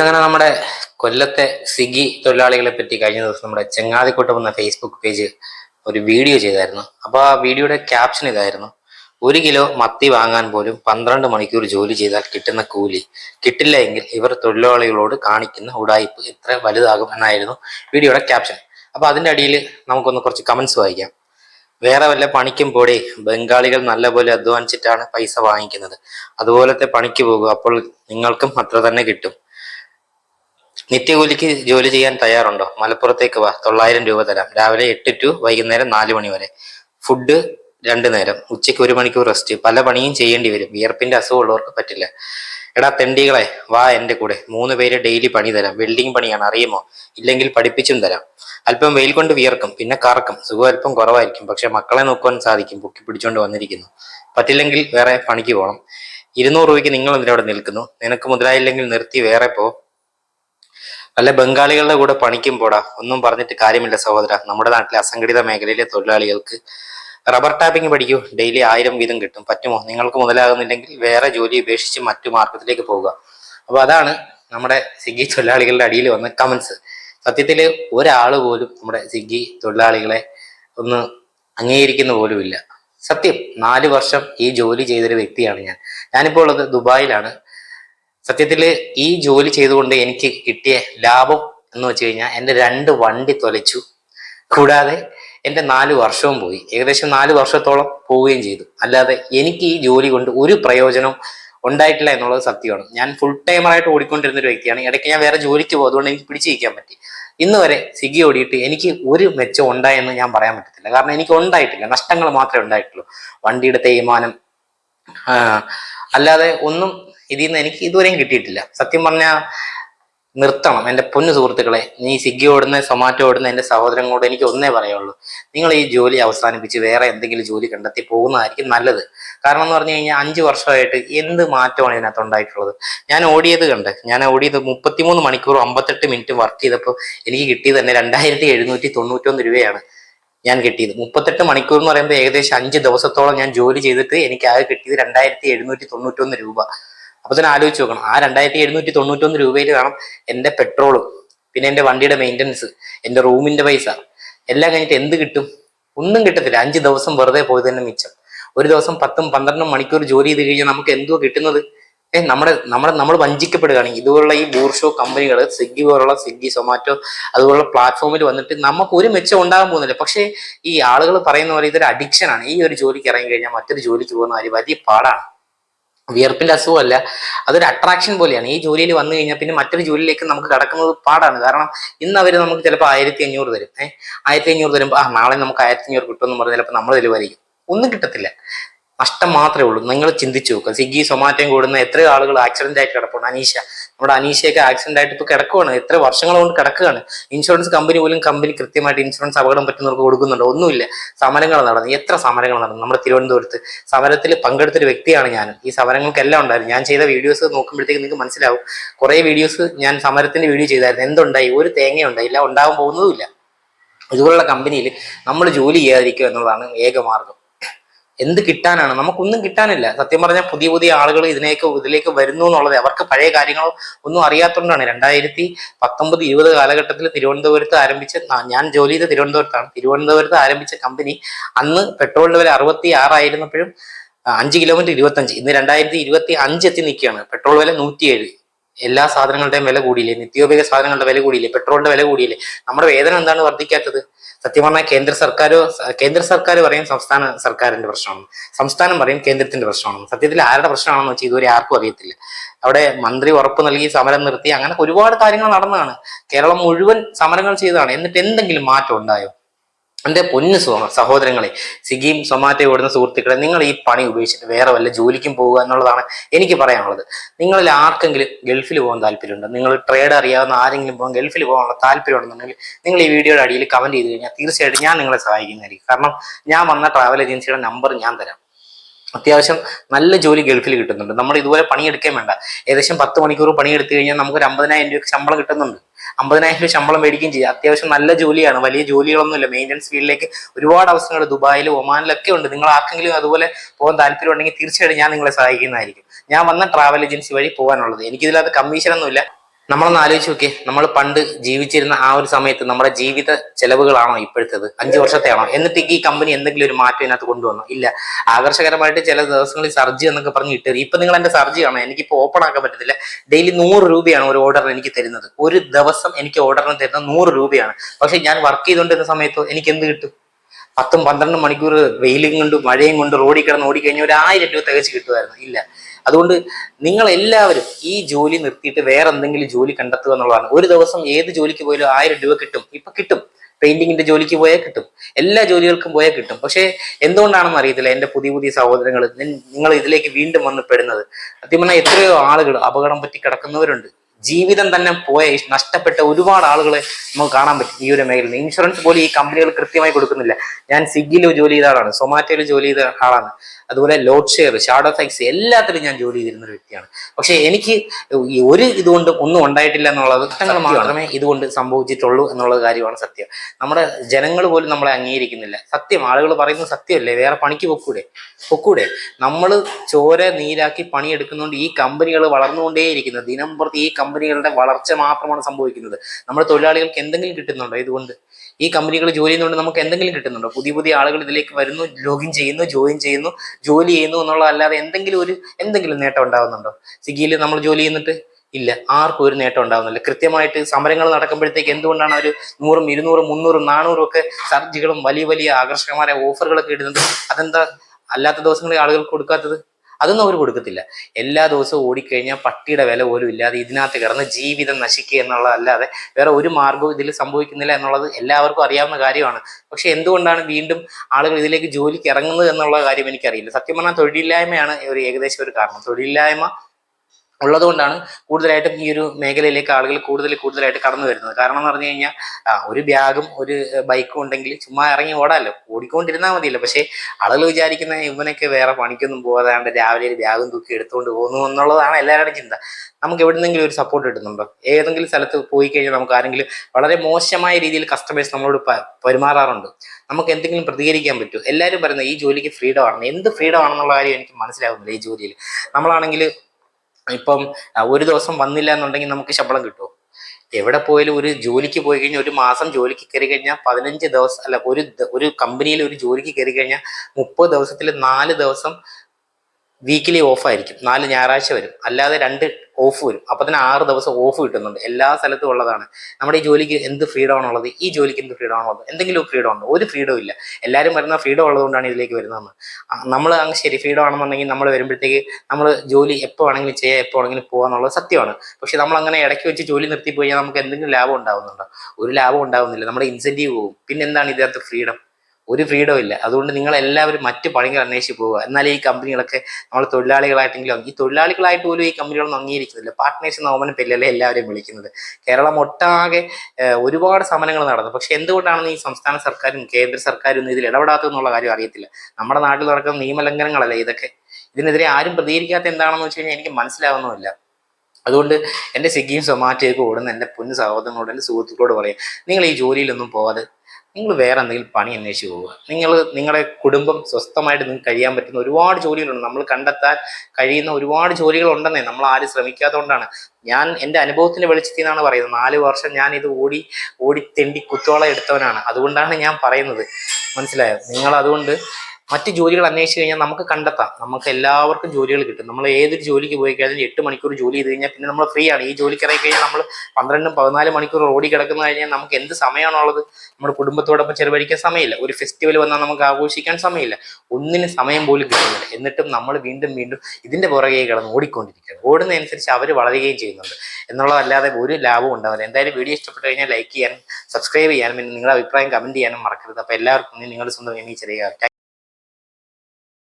അങ്ങനെ നമ്മുടെ കൊല്ലത്തെ സ്വിഗ്ഗി തൊഴിലാളികളെ പറ്റി കഴിഞ്ഞ ദിവസം നമ്മുടെ ചെങ്ങാതിക്കൂട്ടം എന്ന ഫേസ്ബുക്ക് പേജ് ഒരു വീഡിയോ ചെയ്തായിരുന്നു. അപ്പൊ ആ വീഡിയോയുടെ ക്യാപ്ഷൻ ഇതായിരുന്നു. ഒരു കിലോ മത്തി വാങ്ങാൻ പോലും പന്ത്രണ്ട് മണിക്കൂർ ജോലി ചെയ്താൽ കിട്ടുന്ന കൂലി. കിട്ടില്ല എങ്കിൽ ഇവർ തൊഴിലാളികളോട് കാണിക്കുന്ന ഉടായ്പ് എത്ര വലുതാകും എന്നായിരുന്നു വീഡിയോയുടെ ക്യാപ്ഷൻ അപ്പൊ അതിന്റെ അടിയിൽ നമുക്കൊന്ന് കുറച്ച് കമന്റ്സ് വായിക്കാം. വേറെ വല്ല പണിക്കും പോടെ ബംഗാളികൾ നല്ലപോലെ അധ്വാനിച്ചിട്ടാണ് പൈസ വാങ്ങിക്കുന്നത്. അതുപോലത്തെ പണിക്ക് പോകുക അപ്പോൾ നിങ്ങൾക്കും അത്ര തന്നെ കിട്ടും. നിത്യകൂലിക്ക് ജോലി ചെയ്യാൻ തയ്യാറുണ്ടോ? മലപ്പുറത്തേക്ക് വാ. തൊള്ളായിരം രൂപ തരാം. രാവിലെ എട്ട് ടു വൈകുന്നേരം നാല് മണി വരെ. ഫുഡ് രണ്ടു നേരം. ഉച്ചയ്ക്ക് ഒരു മണിക്കൂർ റെസ്റ്റ്. പല പണിയും ചെയ്യേണ്ടി വരും. വിയർപ്പിന്റെ അസുഖമുള്ളവർക്ക് പറ്റില്ല. എടാ തെണ്ടികളെ വാ എന്റെ കൂടെ. മൂന്ന് പേര് ഡെയിലി പണി തരാം. വെൽഡിംഗ് പണിയാണ് അറിയുമോ? ഇല്ലെങ്കിൽ പഠിപ്പിച്ചും തരാം. അല്പം വെയിൽ കൊണ്ട് വിയർക്കും പിന്നെ കറക്കും. സുഖം അല്പം കുറവായിരിക്കും. പക്ഷെ മക്കളെ നോക്കുവാൻ സാധിക്കും. പൊക്കി പിടിച്ചുകൊണ്ട് വന്നിരിക്കുന്നു. പറ്റില്ലെങ്കിൽ വേറെ പണിക്ക് പോകണം ഇരുന്നൂറ് രൂപയ്ക്ക് നിങ്ങൾ എന്തിനവിടെ നിൽക്കുന്നു? നിനക്ക് മുതലായില്ലെങ്കിൽ നിർത്തി വേറെ പോ. അല്ല ബംഗാളികളുടെ കൂടെ പണിക്കും പോടാ ഒന്നും പറഞ്ഞിട്ട് കാര്യമില്ല സഹോദര. നമ്മുടെ നാട്ടിലെ അസംഘടിത മേഖലയിലെ തൊഴിലാളികൾക്ക് റബ്ബർ ടാപ്പിംഗ് പഠിക്കൂ. ഡെയിലി ആയിരം വീതം കിട്ടും. പറ്റുമോ? നിങ്ങൾക്ക് മുതലാകുന്നില്ലെങ്കിൽ വേറെ ജോലി ഉപേക്ഷിച്ച് മറ്റു മാർഗത്തിലേക്ക് പോവുക അപ്പൊ അതാണ് നമ്മുടെ സിഗ്ഗി തൊഴിലാളികളുടെ അടിയിൽ വന്ന കമൻസ് സത്യത്തിൽ ഒരാൾ പോലും നമ്മുടെ സിഗ്ഗി തൊഴിലാളികളെ ഒന്ന് അംഗീകരിക്കുന്ന പോലുമില്ല. സത്യം നാല് വർഷം ഈ ജോലി ചെയ്തൊരു വ്യക്തിയാണ് ഞാൻ. ഞാനിപ്പോൾ ഉള്ളത് ദുബായിലാണ്. സത്യത്തിൽ ഈ ജോലി ചെയ്തുകൊണ്ട് എനിക്ക് കിട്ടിയ ലാഭം എന്ന് വെച്ച് കഴിഞ്ഞാൽ എന്റെ രണ്ട് വണ്ടി തൊലച്ചു. കൂടാതെ എന്റെ നാല് വർഷവും പോയി. ഏകദേശം നാല് വർഷത്തോളം പോവുകയും ചെയ്തു. അല്ലാതെ എനിക്ക് ഈ ജോലി കൊണ്ട് ഒരു പ്രയോജനം ഉണ്ടായിട്ടില്ല എന്നുള്ളത് സത്യമാണ്. ഞാൻ ഫുൾ ടൈമറായിട്ട് ഓടിക്കൊണ്ടിരുന്ന ഒരു വ്യക്തിയാണ്. ഇടയ്ക്ക് ഞാൻ വേറെ ജോലിക്ക് പോകും അതുകൊണ്ട് എനിക്ക് പിടിച്ചു നിൽക്കാൻ പറ്റി. ഇന്ന് വരെ സ്വിഗ്ഗി ഓടിയിട്ട് എനിക്ക് ഒരു മെച്ചം ഉണ്ടായെന്ന് ഞാൻ പറയാൻ പറ്റത്തില്ല. കാരണം എനിക്ക് ഉണ്ടായിട്ടില്ല. നഷ്ടങ്ങൾ മാത്രമേ ഉണ്ടായിട്ടുള്ളൂ. വണ്ടിയുടെ തേയ്മാനം അല്ലാതെ ഒന്നും ഇതിൽ നിന്ന് എനിക്ക് ഇതുവരെയും കിട്ടിയിട്ടില്ല. സത്യം പറഞ്ഞാൽ നിർത്തണം. എന്റെ പൊന്നു സുഹൃത്തുക്കളെ നീ സ്വിഗ്ഗി ഓടുന്ന സൊമാറ്റോ ഓടുന്ന എന്റെ സഹോദരങ്ങളോട് എനിക്ക് ഒന്നേ പറയുള്ളൂ നിങ്ങൾ ഈ ജോലി അവസാനിപ്പിച്ച് വേറെ എന്തെങ്കിലും ജോലി കണ്ടെത്തി പോകുന്നതായിരിക്കും നല്ലത്. കാരണം എന്ന് പറഞ്ഞു കഴിഞ്ഞാൽ അഞ്ച് വർഷമായിട്ട് എന്ത് മാറ്റമാണ് ഇതിനകത്ത് ഉണ്ടായിട്ടുള്ളത്? ഞാൻ ഓടിയത് കണ്ട് ഞാൻ ഓടിയത് മുപ്പത്തിമൂന്ന് മണിക്കൂർ അമ്പത്തെട്ട് മിനിറ്റ് വർക്ക് ചെയ്തപ്പോൾ എനിക്ക് കിട്ടിയത് തന്നെ രണ്ടായിരത്തി എഴുന്നൂറ്റി തൊണ്ണൂറ്റൊന്ന് രൂപയാണ് ഞാൻ കിട്ടിയത്. മുപ്പത്തെട്ട് മണിക്കൂർ എന്ന് പറയുമ്പോൾ ഏകദേശം അഞ്ച് ദിവസത്തോളം ഞാൻ ജോലി ചെയ്തിട്ട് എനിക്ക് ആകെ കിട്ടിയത് രണ്ടായിരത്തി എഴുന്നൂറ്റി തൊണ്ണൂറ്റൊന്ന് രൂപ. അപ്പൊ തന്നെ ആലോചിച്ച് നോക്കണം. ആ രണ്ടായിരത്തി എഴുന്നൂറ്റി തൊണ്ണൂറ്റൊന്ന് രൂപയിൽ വേണം എന്റെ പെട്രോളും പിന്നെ എന്റെ വണ്ടിയുടെ മെയിന്റനൻസ് എന്റെ റൂമിന്റെ പൈസ എല്ലാം കഴിഞ്ഞിട്ട് എന്ത് കിട്ടും? ഒന്നും കിട്ടത്തില്ല. അഞ്ച് ദിവസം വെറുതെ പോയത് തന്നെ മിച്ചം. ഒരു ദിവസം പത്തും പന്ത്രണ്ടും മണിക്കൂർ ജോലി ചെയ്ത് കഴിഞ്ഞാൽ നമുക്ക് എന്തോ കിട്ടുന്നത്? ഏ നമ്മുടെ നമ്മുടെ നമ്മൾ വഞ്ചിക്കപ്പെടുകയാണ് ഇതുപോലുള്ള ഈ ബൂർഷോ കമ്പനികൾ സ്വിഗ്ഗി പോലുള്ള സ്വിഗ്ഗി സൊമാറ്റോ അതുപോലുള്ള പ്ലാറ്റ്ഫോമിൽ വന്നിട്ട് നമുക്ക് ഒരു മെച്ചം ഉണ്ടാകാൻ പോകുന്നില്ല. പക്ഷേ ഈ ആളുകൾ പറയുന്ന പോലെ ഇതൊരു അഡിക്ഷനാണ്. ഈ ഒരു ജോലിക്ക് ഇറങ്ങി കഴിഞ്ഞാൽ മറ്റൊരു ജോലിക്ക് പോകുന്ന കാര്യം വലിയ പാടാണ്. വിയർപ്പിന്റെ അസുഖമല്ല അതൊരു അട്രാക്ഷൻ പോലെയാണ്. ഈ ജോലിയിൽ വന്നു കഴിഞ്ഞാൽ പിന്നെ മറ്റൊരു ജോലിയിലേക്ക് നമുക്ക് കടക്കുന്നത് പാടാണ്. കാരണം ഇന്ന് അവർ നമുക്ക് ചിലപ്പോൾ ആയിരത്തി അഞ്ഞൂറ് തരും. ഏഹ് ആയിരത്തി അഞ്ഞൂറ് തരുമ്പോൾ ആ നാളെ നമുക്ക് ആയിരത്തി അഞ്ഞൂറ് കിട്ടുമെന്ന് പറഞ്ഞാൽ ചിലപ്പോൾ നമ്മൾ തരുമായിരിക്കും ഒന്നും കിട്ടത്തില്ല. നഷ്ടം മാത്രമേ ഉള്ളൂ. നിങ്ങൾ ചിന്തിച്ചു നോക്കുക സ്വിഗ്ഗി സൊമാറ്റോയും കൂടുന്ന എത്ര ആളുകൾ ആക്സിഡന്റ് ആയിട്ട് കിടപ്പുണ്ട്. അനീഷ നമ്മുടെ അനീഷയൊക്കെ ആക്സിഡന്റ് ആയിട്ട് ഇപ്പൊ കിടക്കുവാണ്. എത്ര വർഷങ്ങൾ കൊണ്ട് കിടക്കുകയാണ്. ഇൻഷുറൻസ് കമ്പനി പോലും കമ്പനി കൃത്യമായിട്ട് ഇൻഷുറൻസ് അപകടം പറ്റുന്നവർക്ക് കൊടുക്കുന്നുണ്ട്. ഒന്നുമില്ല. സമരങ്ങൾ നടന്നു. എത്ര സമരങ്ങൾ നടന്നു? നമ്മുടെ തിരുവനന്തപുരത്ത്. സമരത്തിൽ പങ്കെടുത്തൊരു വ്യക്തിയാണ് ഞാൻ ഈ സമരങ്ങൾക്കെല്ലാം ഉണ്ടായിരുന്നു. ഞാൻ ചെയ്ത വീഡിയോസ് നോക്കുമ്പോഴത്തേക്ക് നിങ്ങൾക്ക് മനസ്സിലാവും. കുറേ വീഡിയോസ് ഞാൻ സമരത്തിന്റെ വീഡിയോ ചെയ്തായിരുന്നു. എന്തുണ്ടായി? ഒരു തേങ്ങ ഉണ്ടായില്ല ഉണ്ടാകാൻ പോകുന്നതുമില്ല. ഇതുപോലുള്ള കമ്പനിയിൽ നമ്മൾ ജോലി ചെയ്യാതിരിക്കുക എന്നുള്ളതാണ് ഏക മാർഗം. എന്ത് കിട്ടാനാണ്? നമുക്കൊന്നും കിട്ടാനില്ല. സത്യം പറഞ്ഞാൽ പുതിയ പുതിയ ആളുകൾ ഇതിനേക്ക് ഇതിലേക്ക് വരുന്നു എന്നുള്ളത് അവർക്ക് പഴയ കാര്യങ്ങൾ ഒന്നും അറിയാത്തതുകൊണ്ടാണ് രണ്ടായിരത്തി പത്തൊമ്പത് ഇരുപത് കാലഘട്ടത്തിൽ തിരുവനന്തപുരത്ത് ആരംഭിച്ച ഞാൻ ജോലി ചെയ്ത തിരുവനന്തപുരത്താണ്. തിരുവനന്തപുരത്ത് ആരംഭിച്ച കമ്പനി അന്ന് പെട്രോളിന്റെ വില അറുപത്തി ആറായിരുന്നപ്പോഴും അഞ്ച് കിലോമീറ്റർ ഇരുപത്തഞ്ച്. ഇന്ന് രണ്ടായിരത്തി ഇരുപത്തി അഞ്ച് എത്തി നിൽക്കുകയാണ്. പെട്രോൾ വില നൂറ്റിയേഴ്. എല്ലാ സാധനങ്ങളുടെയും വില കൂടിയില്ലേ? നിത്യോപയോഗ സാധനങ്ങളുടെ വില കൂടിയില്ലേ? പെട്രോളിന്റെ വില കൂടിയില്ലേ? നമ്മുടെ വേതനം എന്താണ് വർദ്ധിക്കാത്തത്? സത്യം പറഞ്ഞാൽ കേന്ദ്ര സർക്കാരോ കേന്ദ്ര സർക്കാർ പറയും സംസ്ഥാന സർക്കാരിന്റെ പ്രശ്നമാണ്. സംസ്ഥാനം പറയും കേന്ദ്രത്തിന്റെ പ്രശ്നമാണ്. സത്യത്തിൽ ആരുടെ പ്രശ്നമാണെന്ന് വെച്ചാൽ ഇതുവരെ ആർക്കും അറിയത്തില്ല. അവിടെ മന്ത്രി ഉറപ്പ് നൽകി സമരം നിർത്തി അങ്ങനെ ഒരുപാട് കാര്യങ്ങൾ നടന്നതാണ്. കേരളം മുഴുവൻ സമരങ്ങൾ ചെയ്തതാണ്. എന്നിട്ട് എന്തെങ്കിലും മാറ്റം ഉണ്ടായോ? എന്റെ പൊന്ന് സുഹ- സഹോദരങ്ങളെ സിഗീം സൊമാറ്റോ ഓടുന്ന സുഹൃത്തുക്കളെ നിങ്ങൾ ഈ പണി ഉപയോഗിച്ചിട്ട് വേറെ വല്ല ജോലിക്കും പോവുക എന്നുള്ളതാണ് എനിക്ക് പറയാനുള്ളത്. നിങ്ങളിൽ ആർക്കെങ്കിലും ഗൾഫിൽ പോകാൻ താല്പര്യമുണ്ട്? നിങ്ങൾ ട്രേഡ് അറിയാവുന്ന ആരെങ്കിലും പോകാൻ ഗൾഫിൽ പോകാനുള്ള താല്പര്യമുണ്ടെന്നുണ്ടെങ്കിൽ നിങ്ങൾ ഈ വീഡിയോയുടെ അടിയിൽ കമന്റ് ചെയ്ത് കഴിഞ്ഞാൽ തീർച്ചയായിട്ടും ഞാൻ നിങ്ങളെ സഹായിക്കുന്നതായിരിക്കും. കാരണം ഞാൻ വന്ന ട്രാവൽ ഏജൻസിയുടെ നമ്പർ ഞാൻ തരാം. അത്യാവശ്യം നല്ല ജോലി ഗൾഫിൽ കിട്ടുന്നുണ്ട്. നമ്മൾ ഇതുപോലെ പണിയെടുക്കാൻ വേണ്ട. ഏകദേശം പത്ത് മണിക്കൂർ പണിയെടുത്തു കഴിഞ്ഞാൽ നമുക്ക് ഒരു അമ്പതിനായിരം രൂപ ശമ്പളം കിട്ടുന്നുണ്ട്. അമ്പതിനായിരം രൂപ ശമ്പളം മേടിക്കുകയും ചെയ്യാം. അത്യാവശ്യം നല്ല ജോലിയാണ്. വലിയ ജോലികളൊന്നുമില്ല. മെയിന്റനൻസ് ഫീൽഡിലേക്ക് ഒരുപാട് അവസരങ്ങൾ ദുബായിലും ഒമാനിലൊക്കെ ഉണ്ട്. നിങ്ങൾ ആർക്കെങ്കിലും അതുപോലെ പോകാൻ താല്പര്യം തീർച്ചയായിട്ടും ഞാൻ നിങ്ങളെ സഹായിക്കുന്നതായിരിക്കും. ഞാൻ വന്ന ട്രാവൽ ഏജൻസി വഴി പോകാനുള്ളത്. എനിക്കിതിലത് കമ്മീഷൻ ഒന്നുമില്ല. നമ്മളൊന്ന് ആലോചിച്ച് നോക്കിയേ. നമ്മൾ പണ്ട് ജീവിച്ചിരുന്ന ആ ഒരു സമയത്ത് നമ്മുടെ ജീവിത ചെലവുകളാണോ ഇപ്പോഴത്തേത്? അഞ്ചു വർഷത്തെയാണോ? എന്നിട്ട് ഈ കമ്പനി എന്തെങ്കിലും ഒരു മാറ്റം ഇതിനകത്ത് കൊണ്ടുവന്നു? ഇല്ല. ആകർഷകരമായിട്ട് ചില ദിവസങ്ങളിൽ സർജി എന്നൊക്കെ പറഞ്ഞ് ഇട്ടത്. ഇപ്പൊ നിങ്ങൾ എന്റെ സർജി കാണാം. എനിക്കിപ്പോ ഓപ്പൺ ആക്കാൻ പറ്റത്തില്ല. ഡെയിലി നൂറ് രൂപയാണ് ഒരു ഓർഡർ എനിക്ക് തരുന്നത്. ഒരു ദിവസം എനിക്ക് ഓർഡറിന് തരുന്നത് നൂറ് രൂപയാണ്. പക്ഷെ ഞാൻ വർക്ക് ചെയ്തുകൊണ്ടിരുന്ന സമയത്തോ എനിക്ക് എന്ത് കിട്ടും? പത്തും പന്ത്രണ്ടും മണിക്കൂർ വെയിലും കൊണ്ട് മഴയും കൊണ്ട് റോഡിൽ കിടന്ന് ഓടിക്കഴിഞ്ഞാൽ ഒരു ആയിരം രൂപ തികച്ച് കിട്ടുമായിരുന്നു. ഇല്ല. അതുകൊണ്ട് നിങ്ങൾ എല്ലാവരും ഈ ജോലി നിർത്തിയിട്ട് വേറെ എന്തെങ്കിലും ജോലി കണ്ടെത്തുക എന്നുള്ളതാണ്. ഒരു ദിവസം ഏത് ജോലിക്ക് പോയാലും ആയിരം രൂപ കിട്ടും. ഇപ്പൊ കിട്ടും. പെയിന്റിങ്ങിന്റെ ജോലിക്ക് പോയാൽ കിട്ടും. എല്ലാ ജോലികൾക്കും പോയാൽ കിട്ടും. പക്ഷേ എന്തുകൊണ്ടാണെന്ന് അറിയത്തില്ല എന്റെ പുതിയ പുതിയ സഹോദരങ്ങൾ നിങ്ങൾ ഇതിലേക്ക് വീണ്ടും വന്ന് പെടുന്നത്. സത്യം പറഞ്ഞാൽ എത്രയോ ആളുകൾ അപകടം പറ്റി കിടക്കുന്നവരുണ്ട്. ജീവിതം തന്നെ പോയ നഷ്ടപ്പെട്ട ഒരുപാട് ആളുകളെ നമുക്ക് കാണാൻ പറ്റും ഈ ഒരു മേഖലയിൽ ഇൻഷുറൻസ് പോലും ഈ കമ്പനികൾ കൃത്യമായി കൊടുക്കുന്നില്ല. ഞാൻ സ്വിഗ്ഗിയിൽ ജോലി ചെയ്ത ആളാണ് സൊമാറ്റോയിൽ ജോലി ചെയ്ത ആളാണ്. അതുപോലെ ലോഡ് ഷെയർ ഷാഡോ ഫൈക്സ് എല്ലാത്തിലും ഞാൻ ജോലി ചെയ്തിരുന്ന ഒരു വ്യക്തിയാണ്. പക്ഷെ എനിക്ക് ഒരു ഇതുകൊണ്ട് ഒന്നും ഉണ്ടായിട്ടില്ല എന്നുള്ളത് ഘട്ടങ്ങൾ മാത്രമേ ഇതുകൊണ്ട് സംഭവിച്ചിട്ടുള്ളൂ എന്നുള്ള കാര്യമാണ് സത്യം. നമ്മുടെ ജനങ്ങൾ പോലും നമ്മളെ അംഗീകരിക്കുന്നില്ല. സത്യം ആളുകൾ പറയുന്നത് സത്യമല്ലേ? വേറെ പണിക്ക് പൊക്കൂടെ? പൊക്കൂടെ. നമ്മൾ ചോര നീരാക്കി പണിയെടുക്കുന്നതുകൊണ്ട് ഈ കമ്പനികൾ വളർന്നുകൊണ്ടേയിരിക്കുന്നത് ദിനം പ്രതി ഈ കമ്പനികളുടെ വളർച്ച മാത്രമാണ് സംഭവിക്കുന്നത്. നമ്മുടെ തൊഴിലാളികൾക്ക് എന്തെങ്കിലും കിട്ടുന്നുണ്ടോ ഇതുകൊണ്ട്? ഈ കമ്പനികൾ ജോലി ചെയ്യുന്നതുകൊണ്ട് നമുക്ക് എന്തെങ്കിലും കിട്ടുന്നുണ്ടോ? പുതിയ പുതിയ ആളുകൾ ഇതിലേക്ക് വരുന്നു ലോഗിൻ ചെയ്യുന്നു ജോയിൻ ചെയ്യുന്നു ജോലി ചെയ്യുന്നു എന്നുള്ളതല്ലാതെ എന്തെങ്കിലും ഒരു എന്തെങ്കിലും നേട്ടം ഉണ്ടാകുന്നുണ്ടോ സ്വിഗ്ഗിയിൽ നമ്മൾ ജോലി ചെയ്യുന്നിട്ട് ഇല്ല ആർക്കും ഒരു നേട്ടം ഉണ്ടാവുന്നില്ല. കൃത്യമായിട്ട് സമരങ്ങൾ നടക്കുമ്പോഴത്തേക്ക് എന്തുകൊണ്ടാണ് ഒരു നൂറും ഇരുന്നൂറും മുന്നൂറും നാനൂറും ഒക്കെ സർജികളും വലിയ വലിയ ആകർഷകമായ ഓഫറുകളൊക്കെ ഇടുന്നത്? അതെന്താ? അല്ലാത്ത ദിവസങ്ങളിൽ ആളുകൾക്ക് കൊടുക്കാത്തത്? അതൊന്നും അവർ കൊടുക്കത്തില്ല. എല്ലാ ദിവസവും ഓടിക്കഴിഞ്ഞാൽ പട്ടിയുടെ വില പോലും ഇല്ലാതെ ഇതിനകത്ത് കിടന്ന് ജീവിതം നശിക്കുക എന്നുള്ളതല്ലാതെ വേറെ ഒരു മാർഗവും ഇതിൽ സംഭവിക്കുന്നില്ല എന്നുള്ളത് എല്ലാവർക്കും അറിയാവുന്ന കാര്യമാണ്. പക്ഷെ എന്തുകൊണ്ടാണ് വീണ്ടും ആളുകൾ ഇതിലേക്ക് ജോലിക്ക് ഇറങ്ങുന്നത് എന്നുള്ള കാര്യം എനിക്കറിയില്ല. സത്യം പറഞ്ഞാൽ തൊഴിലില്ലായ്മയാണ് ഒരു ഏകദേശം ഒരു കാരണം. തൊഴിലില്ലായ്മ ഉള്ളതുകൊണ്ടാണ് കൂടുതലായിട്ടും ഈ ഒരു മേഖലയിലേക്ക് ആളുകൾ കൂടുതൽ കൂടുതലായിട്ട് കടന്നു വരുന്നത്. കാരണം എന്ന് പറഞ്ഞു കഴിഞ്ഞാൽ ഒരു ബാഗും ഒരു ബൈക്കും ഉണ്ടെങ്കിൽ ചുമ്മാ ഇറങ്ങി ഓടാമല്ലോ ഓടിക്കൊണ്ടിരുന്നാൽ മതിയല്ലോ. പക്ഷേ ആളുകൾ വിചാരിക്കുന്ന ഇവനൊക്കെ വേറെ പണിക്കൊന്നും പോകാതെ രാവിലെ ഒരു ബാഗും തൂക്കി എടുത്തുകൊണ്ട് പോകുന്നു എന്നുള്ളതാണ് എല്ലാവരുടെയും ചിന്ത. നമുക്ക് എവിടെന്നെങ്കിലും ഒരു സപ്പോർട്ട് കിട്ടുന്നുണ്ടോ? ഏതെങ്കിലും സ്ഥലത്ത് പോയി കഴിഞ്ഞാൽ നമുക്ക് ആരെങ്കിലും വളരെ മോശമായ രീതിയിൽ കസ്റ്റമേഴ്സ് നമ്മളോട് പെരുമാറാറുണ്ട്. നമുക്ക് എന്തെങ്കിലും പ്രതികരിക്കാൻ പറ്റുമോ? എല്ലാവരും പറയുന്നത് ഈ ജോലിക്ക് ഫ്രീഡം ആണെന്ന് എന്ത് ഫ്രീഡം ആണെന്നുള്ള കാര്യം എനിക്ക് മനസ്സിലാകുന്നില്ല ഈ ജോലിയിൽ. നമ്മളാണെങ്കിൽ ഇപ്പം ഒരു ദിവസം വന്നില്ല എന്നുണ്ടെങ്കിൽ നമുക്ക് ശമ്പളം കിട്ടുമോ എവിടെ പോയാലും ഒരു ജോലിക്ക് പോയി കഴിഞ്ഞാൽ ഒരു മാസം ജോലിക്ക് കയറി കഴിഞ്ഞാൽ പതിനഞ്ച് ദിവസം അല്ല ഒരു ഒരു കമ്പനിയിൽ ഒരു ജോലിക്ക് കയറി കഴിഞ്ഞാൽ മുപ്പത് ദിവസത്തിൽ നാല് ദിവസം വീക്കിലി ഓഫ് ആയിരിക്കും. നാല് ഞായറാഴ്ച വരും. അല്ലാതെ രണ്ട് ഓഫ് വരും. അപ്പൊ തന്നെ ആറ് ദിവസം ഓഫ് കിട്ടുന്നുണ്ട്. എല്ലാ സ്ഥലത്തും ഉള്ളതാണ്. നമ്മുടെ ഈ ജോലിക്ക് എന്ത് ഫ്രീഡം ആണുള്ളത് ഈ ജോലിക്ക് എന്ത് ഫ്രീഡം ആണുള്ളത് എന്തെങ്കിലും ഫ്രീഡം ഉണ്ടോ. ഒരു ഫ്രീഡം ഇല്ല. എല്ലാവരും വരുന്ന ഫ്രീഡം ഉള്ളതുകൊണ്ടാണ് ഇതിലേക്ക് വരുന്നതെന്ന്. നമ്മൾ അങ്ങ് ശരി. ഫ്രീഡം ആണെന്നുണ്ടെങ്കിൽ നമ്മൾ വരുമ്പോഴത്തേക്ക് നമ്മൾ ജോലി എപ്പോൾ വേണമെങ്കിലും ചെയ്യാം എപ്പോൾ വേണമെങ്കിലും പോകാന്നുള്ളത് സത്യമാണ്. പക്ഷെ നമ്മൾ അങ്ങനെ ഇടയ്ക്ക് വെച്ച് ജോലി നിർത്തി കഴിഞ്ഞാൽ നമുക്ക് എന്തെങ്കിലും ലാഭം ഉണ്ടാവുന്നുണ്ടോ? ഒരു ലാഭം ഉണ്ടാകുന്നില്ല നമ്മുടെ ഇൻസെന്റീവ് പോകും പിന്നെ എന്താണ് ഇതിനകത്ത് ഫ്രീഡം ഒരു ഫ്രീഡം ഇല്ല. അതുകൊണ്ട് നിങ്ങൾ എല്ലാവരും മറ്റ് പണികൾ അന്വേഷിച്ച് പോവുക. എന്നാലേ ഈ കമ്പനികളൊക്കെ നമ്മൾ തൊഴിലാളികളായിട്ടെങ്കിലും ഈ തൊഴിലാളികളായിട്ട് പോലും ഈ കമ്പനികളൊന്നും അംഗീകരിക്കുന്നില്ല. പാർട്ട്നേഴ്സ് എന്ന ഓമന പേരിലല്ലേ എല്ലാവരെയും വിളിക്കുന്നത്. കേരളം ഒട്ടാകെ ഒരുപാട് സമരങ്ങൾ നടന്നു. പക്ഷെ എന്തുകൊണ്ടാണ് ഈ സംസ്ഥാന സർക്കാരും കേന്ദ്ര സർക്കാരും ഒന്നും ഇതിൽ ഇടപെടാത്തതെന്നുള്ള കാര്യം അറിയത്തില്ല? നമ്മുടെ നാട്ടിൽ നടക്കുന്ന നിയമലംഘനങ്ങളല്ലേ ഇതൊക്കെ? ഇതിനെതിരെ ആരും പ്രതികരിക്കാത്ത എന്താണെന്ന് വെച്ച് കഴിഞ്ഞാൽ എനിക്ക് മനസ്സിലാവുന്നുമില്ല. അതുകൊണ്ട് എന്റെ സ്വിഗ്ഗിയും സൊമാറ്റോയൊക്കെ ഓടുന്ന എന്റെ പൊന്നു സഹോദരങ്ങളോട് എന്റെ സുഹൃത്തുക്കളോട് പറയാം നിങ്ങൾ ഈ ജോലിയിലൊന്നും പോവാതെ നിങ്ങൾ വേറെ എന്തെങ്കിലും പണി അന്വേഷിച്ച് പോവുക. നിങ്ങൾ നിങ്ങളുടെ കുടുംബം സ്വസ്ഥമായിട്ട് നിങ്ങൾക്ക് കഴിയാൻ പറ്റുന്ന ഒരുപാട് ജോലികളുണ്ട്. നമ്മൾ കണ്ടെത്താൻ കഴിയുന്ന ഒരുപാട് ജോലികൾ ഉണ്ടെന്നേ നമ്മൾ ആരും ശ്രമിക്കാത്തതുകൊണ്ടാണ്. ഞാൻ എന്റെ അനുഭവത്തിന്റെ വെളിച്ചത്തിൽ നിന്നാണ് പറയുന്നത്. നാല് വർഷം ഞാൻ ഇത് ഓടി ഓടി തെണ്ടി കുത്തോളം എടുത്തവനാണ്. അതുകൊണ്ടാണ് ഞാൻ പറയുന്നത്. മനസ്സിലായോ? നിങ്ങൾ അതുകൊണ്ട് മറ്റ് ജോലികൾ അന്വേഷിച്ച് കഴിഞ്ഞാൽ നമുക്ക് കണ്ടെത്താം. നമുക്ക് എല്ലാവർക്കും ജോലികൾ കിട്ടും. നമ്മൾ ഏതൊരു ജോലിക്ക് പോയി കഴിഞ്ഞാൽ എട്ട് മണിക്കൂർ ജോലി ചെയ്ത് കഴിഞ്ഞാൽ പിന്നെ നമ്മൾ ഫ്രീ ആണ് ഈ ജോലിക്ക് ഇറങ്ങി കഴിഞ്ഞാൽ നമ്മൾ പന്ത്രണ്ടും പതിനാല് മണിക്കൂർ ഓടി കിടക്കുന്ന കഴിഞ്ഞാൽ നമുക്ക് എന്ത് സമയമാണുള്ളത്? നമ്മുടെ കുടുംബത്തോടൊപ്പം ചെലവഴിക്കാൻ സമയമില്ല. ഒരു ഫെസ്റ്റിവൽ വന്നാൽ നമുക്ക് ആഘോഷിക്കാൻ സമയമില്ല. ഒന്നിന് സമയം പോലും കിട്ടുന്നില്ല. എന്നിട്ടും നമ്മൾ വീണ്ടും വീണ്ടും ഇതിന്റെ പുറകെ കിടന്ന് ഓടിക്കൊണ്ടിരിക്കുകയാണ്. ഓടുന്നതനുസരിച്ച് അവർ വളരുകയും ചെയ്യുന്നുണ്ട്. എന്നുള്ളതല്ലാതെ ഒരു ലാഭവും ഉണ്ടാവില്ല. എന്തായാലും വീഡിയോ ഇഷ്ടപ്പെട്ട് കഴിഞ്ഞാൽ ലൈക്ക് ചെയ്യാനും സബ്സ്ക്രൈബ് ചെയ്യാനും പിന്നെ നിങ്ങളുടെ അഭിപ്രായം കമന്റ് ചെയ്യാനും മറക്കരുത്. അപ്പോൾ എല്ലാവർക്കും നിങ്ങളുടെ സ്വന്തം എമി ചെറിയ